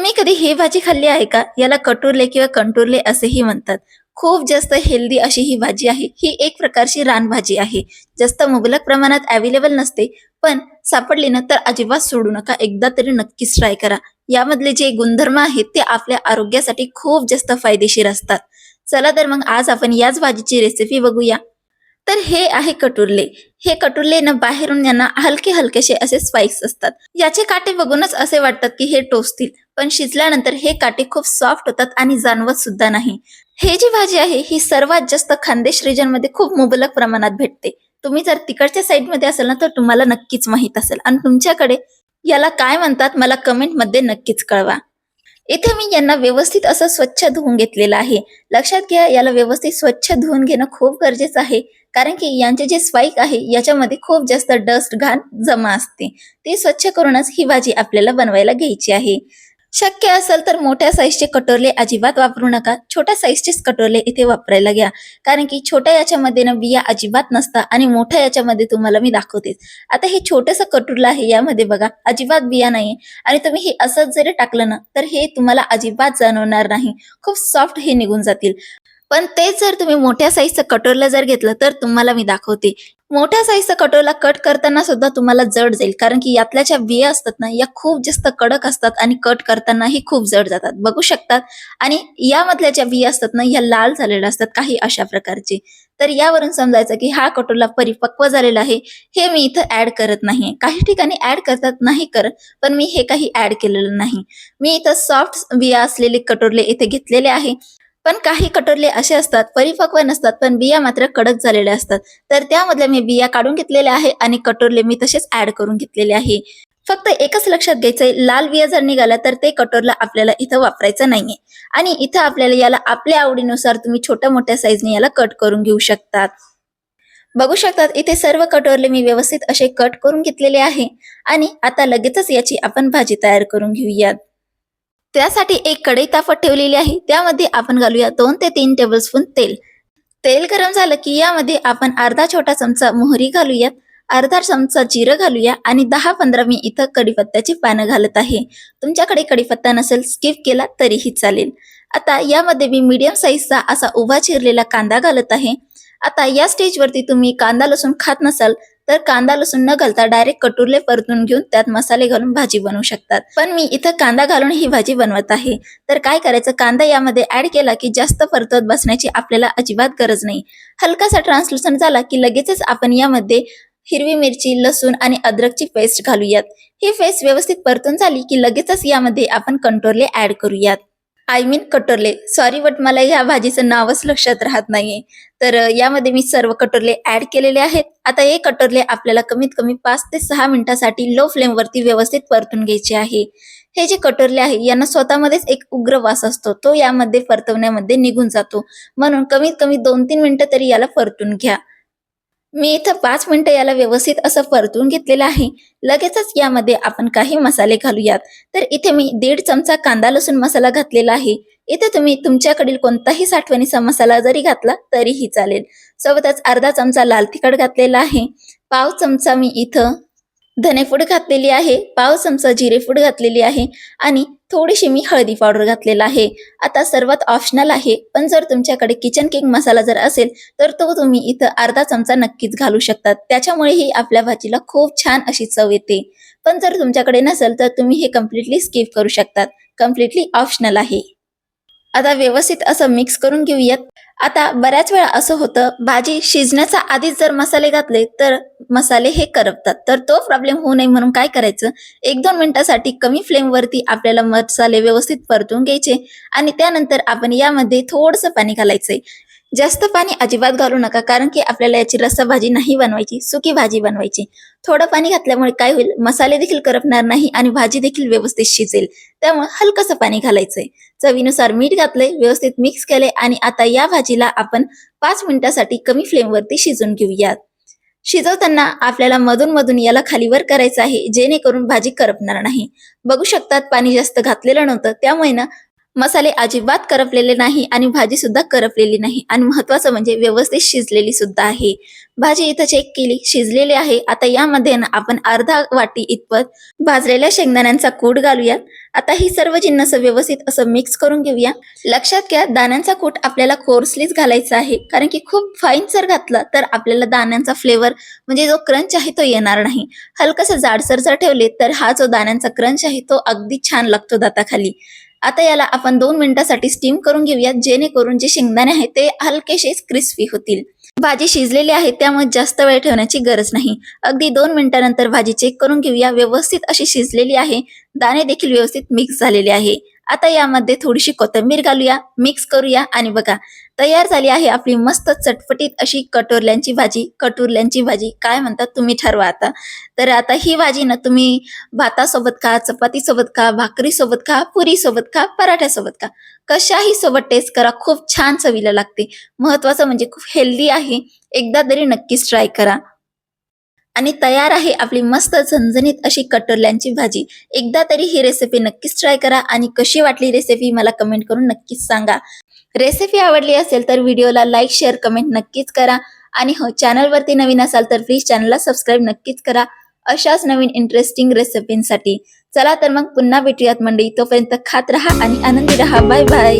तुम्ही कधी ही भाजी खाल्ली आहे का? याला कटुरले किंवा कंटुरले असेही म्हणतात. खूप जास्त हेल्दी अशी ही भाजी आहे. ही एक प्रकारची रानभाजी आहे. जास्त मुबलक प्रमाणात अवेलेबल नसते पण सापडली ना तर अजिबात सोडू नका. एकदा तरी नक्कीच ट्राय करा. यामधले जे गुणधर्म आहेत ते आपल्या आरोग्यासाठी खूप जास्त फायदेशीर असतात. चला तर मग आज आपण याच भाजीची रेसिपी बघूया. तर हे आहे कटुरले. हे कटुरले ना बाहेरून यांना हलके हलकेसे असे स्पाइक्स असतात. याचे काटे बघूनच असे वाटतात की हे टोचतील पण शिजल्यानंतर हे काटे खूप सॉफ्ट होतात आणि जाणवत सुद्धा नाही. हे जी भाजी आहे ही सर्वात जास्त खानदेश रिजनमध्ये खूप मुबलक प्रमाणात भेटते. तुम्ही जर तिकडच्या साईडमध्ये असाल ना तर तुम्हाला नक्कीच माहीत असेल. आणि तुमच्याकडे याला काय म्हणतात मला कमेंटमध्ये नक्कीच कळवा. इथे मी यांना व्यवस्थित असं स्वच्छ धुवून घेतलेलं आहे. लक्षात घ्या याला व्यवस्थित स्वच्छ धुवून घेणं खूप गरजेचं आहे. कारण की यांचे जे स्वाईक आहे याच्यामध्ये खूप जास्त डस्ट घाण जमा असते. ते स्वच्छ करूनच ही भाजी आपल्याला बनवायला घ्यायची आहे. शक्य असेल तर मोठ्या साईजचे कटोरले अजिबात वापरू नका. छोट्या साईजचेच कटोरले इथे वापरायला घ्या. कारण की छोट्या याच्यामध्ये ना बिया अजिबात नसतात आणि मोठ्या याच्यामध्ये तुम्हाला मी दाखवते. आता हे छोटंसं कटोरलं आहे यामध्ये बघा अजिबात बिया नाहीये. आणि तुम्ही हे असंच जरी टाकलं ना तर हे तुम्हाला अजिबात जाणवणार नाही. खूप सॉफ्ट हे निघून जातील. पण तेच जर तुम्ही मोठ्या साईजचं कटोरला जर घेतलं तर तुम्हाला मी दाखवते. मोठ्या साईजचा कटोरीला कट करताना सुद्धा तुम्हाला जड जाईल. कारण की यातल्या ज्या बिया असतात ना या खूप जास्त कडक असतात आणि कट करतानाही खूप जड जातात. बघू शकतात. आणि यामधल्या ज्या बिया असतात ना या लाल झालेल्या असतात काही अशा प्रकारचे. तर यावरून समजायचं की हा कटोरला परिपक्व झालेला आहे. हे मी इथं ऍड करत नाही. काही ठिकाणी ऍड करतात नाही करत पण मी हे काही ऍड केलेलं नाही. मी इथं सॉफ्ट बिया असलेले कटोरले इथे घेतलेले आहे. पण काही कटोरले असे असतात परिपक्व नसतात पण बिया मात्र कडक झालेल्या असतात. तर त्यामधल्या मी बिया काढून घेतलेल्या आहे आणि कटोरले मी तसेच ऍड करून घेतलेले आहे. फक्त एकच लक्षात घ्यायचंय लाल बिया जर निघाला तर ते कटोरला आपल्याला इथं वापरायचं नाहीये. आणि इथं आपल्याला याला आपल्या आवडीनुसार तुम्ही छोट्या मोठ्या साईजने याला कट करून घेऊ शकतात बघू शकतात इथे सर्व कटोरले मी व्यवस्थित असे कट करून घेतलेले आहे. आणि आता लगेचच याची आपण भाजी तयार करून घेऊयात. त्यासाठी एक कढई तापत ठेवलेली आहे. त्यामध्ये आपण घालूया दोन ते तीन टेबलस्पून तेल. तेल गरम झालं की यामध्ये आपण अर्धा छोटा चमचा मोहरी घालूयात. अर्धा चमचा जिरं घालूया आणि दहा पंधरा मी इथं कढीपत्त्याची पानं घालत आहे. तुमच्याकडे कढीपत्ता नसेल स्किप केला तरीही चालेल. आता यामध्ये मी मीडियम साईजचा असा उभा चिरलेला कांदा घालत आहे. आता या स्टेजवरती तुम्ही कांदा लसूण खात नसाल तर कांदा लसूण न घालता डायरेक्ट कटुरले परतून घेऊन त्यात मसाले घालून भाजी बनवू शकतात. पण मी इथं कांदा घालून ही भाजी बनवत आहे. तर काय करायचं? कांदा यामध्ये ऍड केला की जास्त परतत बसण्याची आपल्याला अजिबात गरज नाही. हलकासा ट्रान्सलुसन झाला की लगेचच आपण यामध्ये हिरवी मिरची लसूण आणि अद्रकची पेस्ट घालूयात. ही पेस्ट व्यवस्थित परतून झाली की लगेचच यामध्ये आपण कंटोरले ऍड करूयात. आय मीन कटोरले. सॉरी बट मला या भाजीचं नावच लक्षात राहत नाहीये. तर यामध्ये मी सर्व कटोरले ऍड केलेले आहेत. आता हे कटोरले आपल्याला कमीत कमी पाच ते सहा मिनिटासाठी लो फ्लेमवरती व्यवस्थित परतून घ्यायचे आहे. हे जे कटोरले आहे यांना स्वतःमध्येच एक उग्र वास असतो. तो यामध्ये परतवण्यामध्ये निघून जातो. म्हणून कमीत कमी दोन तीन मिनिटं तरी याला परतून घ्या. मी इथं पाच मिनिटं याला व्यवस्थित असं परतून घेतलेलं आहे. लगेचच यामध्ये आपण काही मसाले घालूयात. तर इथे मी दीड चमचा कांदा लसूण मसाला घातलेला आहे. इथे तुम्ही तुमच्याकडील कोणताही साठवणीचा मसाला जरी घातला तरीही चालेल. सोबतच अर्धा चमचा लाल तिखट घातलेला आहे. पाव चमचा मी इथं धनेफूड घातलेली आहे पाव चमचा जिरेफूड घातलेली आहे आणि थोडीशी मी हळदी पावडर घातलेला आहे. आता सर्वात ऑप्शनल आहे पण जर तुमच्याकडे किचन किंग मसाला जर असेल तर तो तुम्ही इथं अर्धा चमचा नक्कीच घालू शकतात. त्याच्यामुळेही आपल्या भाजीला खूप छान अशी चव येते. पण जर तुमच्याकडे नसेल तर तुम्ही हे कम्प्लिटली स्किप करू शकतात. कम्प्लिटली ऑप्शनल आहे. आता व्यवस्थित असं मिक्स करून घेऊयात. आता बऱ्याच वेळा असं होतं भाजी शिजण्याचा आधीच जर मसाले घातले तर मसाले हे करपतात. तर तो प्रॉब्लेम होऊ नये म्हणून काय करायचं? एक दोन मिनिटासाठी कमी फ्लेमवरती आपल्याला मसाले व्यवस्थित परतून घ्यायचे आणि त्यानंतर आपण यामध्ये थोडंसं पाणी घालायचंय. जास्त पाणी अजिबात घालू नका कारण की आपल्याला याची रस्साभाजी नाही बनवायची सुकी भाजी बनवायची. थोडं पाणी घातल्यामुळे काय होईल? मसाले देखील करपणार नाही आणि भाजी देखील व्यवस्थित शिजेल. त्यामुळे हलकसं पाणी घालायचंय. चवीनुसार मीठ घातले व्यवस्थित मिक्स केले आणि आता या भाजीला आपण पाच मिनिटासाठी कमी फ्लेमवरती शिजून घेऊयात. शिजवताना आपल्याला मधून मधून याला खालीवर करायचं आहे जेणेकरून भाजी करपणार नाही. बघू शकतात पाणी जास्त घातलेलं नव्हतं त्यामुळे ना मसाले अजिबात करपलेले नाही आणि भाजी सुद्धा करपलेली नाही. आणि महत्वाचं म्हणजे व्यवस्थित शिजलेली सुद्धा आहे. भाजी इथं चेक केली शिजलेली आहे. आता यामध्ये ना आपण अर्धा वाटी इतपत भाजलेल्या शेंगदाण्यांचा कूट घालूयात आता ही सर्व जिन्नस व्यवस्थित असं मिक्स करून घेऊया. लक्षात घ्या दाण्यांचा कूट आपल्याला कोर्सलीच घालायचा आहे. कारण की खूप फाईन जर घातलं तर आपल्याला दाण्यांचा फ्लेवर म्हणजे जो क्रंच आहे तो येणार नाही. हलकसं जाडसर जर ठेवले तर हा जो दाण्यांचा क्रंच आहे तो अगदी छान लागतो दाताखाली. आता याला आपण दोन मिनिटासाठी स्टीम करून घेऊयात जेणेकरून जे शेंगदाणे आहेत ते हलकेसे क्रिस्पी होतील. भाजी शिजलेली आहे त्यामुळे जास्त वेळ ठेवण्याची गरज नाही. अगदी दोन मिनिटानंतर भाजी चेक करून घेऊया. व्यवस्थित अशी शिजलेली आहे. दाणे देखील व्यवस्थित मिक्स झालेले आहे. आता यामध्ये थोडीशी कोथिंबीर घालूया मिक्स करूया आणि बघा तयार झाली आहे आपली मस्त चटपटीत अशी कटोरल्यांची भाजी. कटुरल्यांची भाजी काय म्हणतात तुम्ही ठरवा आता. तर आता ही भाजी ना तुम्ही भातासोबत खा चपातीसोबत खा भाकरीसोबत खा पुरीसोबत खा पराठ्यासोबत खा. कशाही सोबत टेस्ट करा खूप छान चवीला लागते. महत्वाचं म्हणजे खूप हेल्दी आहे. एकदा तरी नक्कीच ट्राय करा. आणि तयार आहे आपली मस्त झणझणीत अशी कटोरल्यांची भाजी. एकदा तरी ही रेसिपी नक्कीच ट्राय करा आणि कशी वाटली रेसिपी मला कमेंट करून नक्कीच सांगा. रेसिपी आवडली असेल तर व्हिडिओला लाईक शेअर कमेंट नक्कीच करा. आणि हो चॅनलवरती नवीन असाल तर प्लीज चॅनलला सबस्क्राईब नक्कीच करा. अशाच नवीन इंटरेस्टिंग रेसिपींसाठी चला तर मग पुन्हा भेटूयात मंडळी. तोपर्यंत खात राहा आणि आनंदी राहा. Bye bye